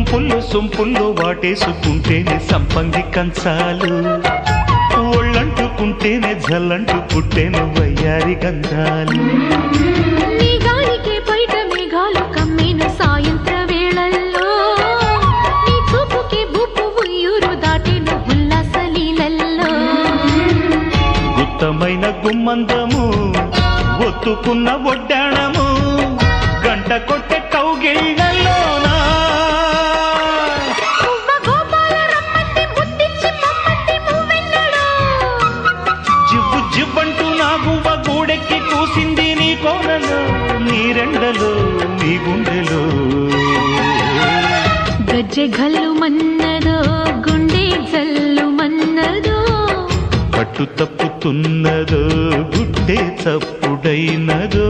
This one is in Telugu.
వంపుల్లో సొంపుల్లో వాటేసుకుంటేనే సంపంగి కంచాలు. ఒళ్ళంటుకుంటేనే జల్లంటు పుట్టేను వయ్యారి గంధాలు. గుత్తమైన గుమ్మందము ఒత్తుకున్న ఒడ్డాణము గంట కొట్టే కౌగిళ్ళలోనా గువ్వ గూడెక్కి కూసింది నీ కోనలో నీ రెండలో నీ గుండెలో. గజ్జె గల్లు మన్నదో గుండె జల్లు మన్నదో. పట్టు తప్పుతున్నదో గుడ్డే చప్పుడైనదో.